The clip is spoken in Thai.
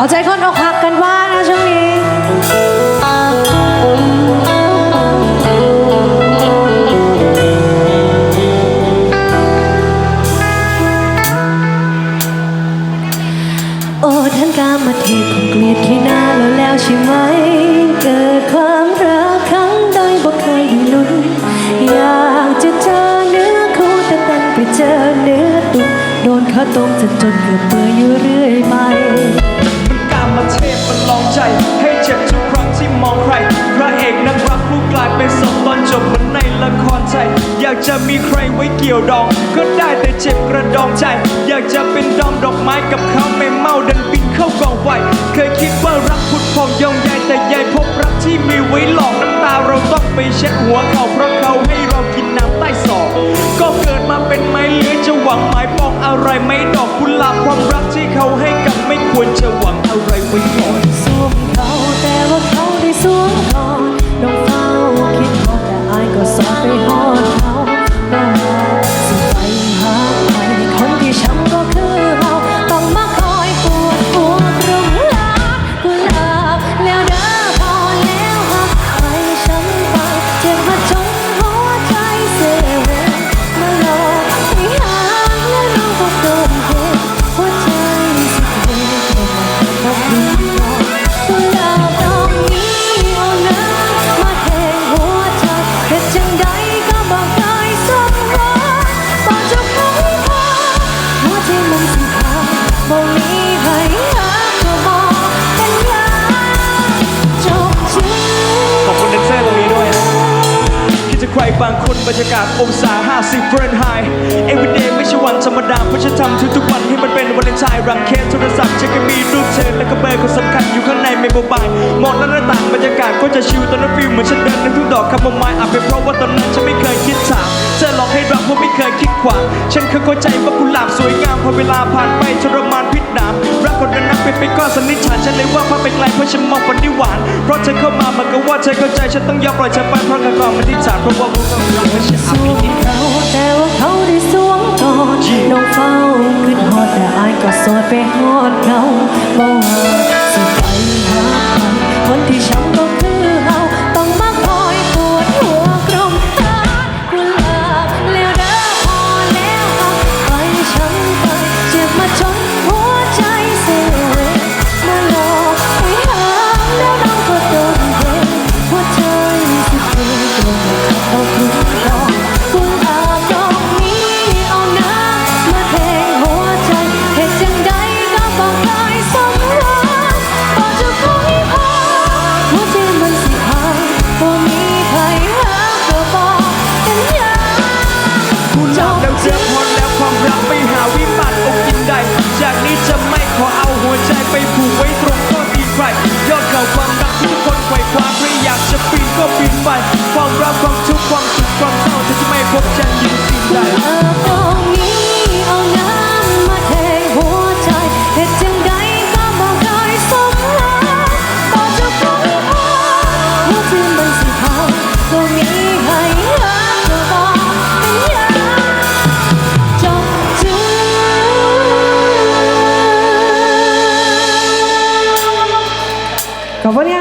เอาใจคนอกหักกันว่านะช่วงนี้ โอ้ท่านกามาเทพคงเกลียดขี้หน้าแล้วแล้วใช่ไหม เกิดความรักครั้งใดบ่เคยได้ลุ้นอยากจะเจอเนื้อคู่แต่ดันไปเจอเนื้อตุ้มโดนเขาต้มจนจนเกือบเบื่ออยู่เรื่อยไปากจะมีใครไว้เกี่ยวดอง ก็ได้แต่เจ็บกระดองใจ อยากจะเป็นดอมดอกไม้กับเขาไม่เมาดันบินเข้ากองไฟเคยคิดว่ารักพุดพองยองใยแต่ยายพบรักที่มีไว้หลอกน้ำตาเราต้องไปเช็ดหัวเขาเพราะเขาให้เรากินน้ำใต้ศอกก็เกิดมาเป็นไม้เลื้อยจะหวังหมายปองอะไรไม่ดอกกุหลาบความรักที่เขาให้กับไม่ควร ขอบคุณแดนเซอร์ตรงนี้ด้วยคิดจะใครบางคนบรรยากาศองศา 50เฟรนไฮต์ everyday ไม่ใช่วันธรรมดาเพราะฉันทำทุกๆวันให้มันเป็นวันเลนไทน์รังเคสโทรศัพท์ฉันก็มีรูปเธอและก็เบอร์คนสำคัญอยู่ข้างในเมโมบายมองหน้าหน้าต่างบรรยากาศก็จะชิลตอนนั้นฟิลเหมือนฉันเดินในทุ่งดอกคาโมไมล์อาจเป็นเพราะว่าตอนนั้นฉันไม่เคยคิดถาม เธอหลอกให้รักเพราะไม่เคยคิดขวางฉันเคยเข้าใจว่ากุหลาบสวยงามพอเวลาผ่านไปทรมานพิษดามรักคนนั้นนับเป็นไปก็สันนิษฐานฉันเลยว่าพาไปไกลเพราะฉันมองฝันที่หวาน เพราะเธอเข้ามาเหมือนกับว่าเธอเข้าใจฉันต้องยอมปล่อยเธอไปเพราะการก่อนมันที่ฐานเพราะว่าพวกเราเราไม่ใช่สอาวภินิเขาแต่ว่าเขาได้สวมก่อนน้องเฝ้าขึ้นฮอดแต่อายก็สอดไปฮอดเขาบอกว่า หัวใจ সবারই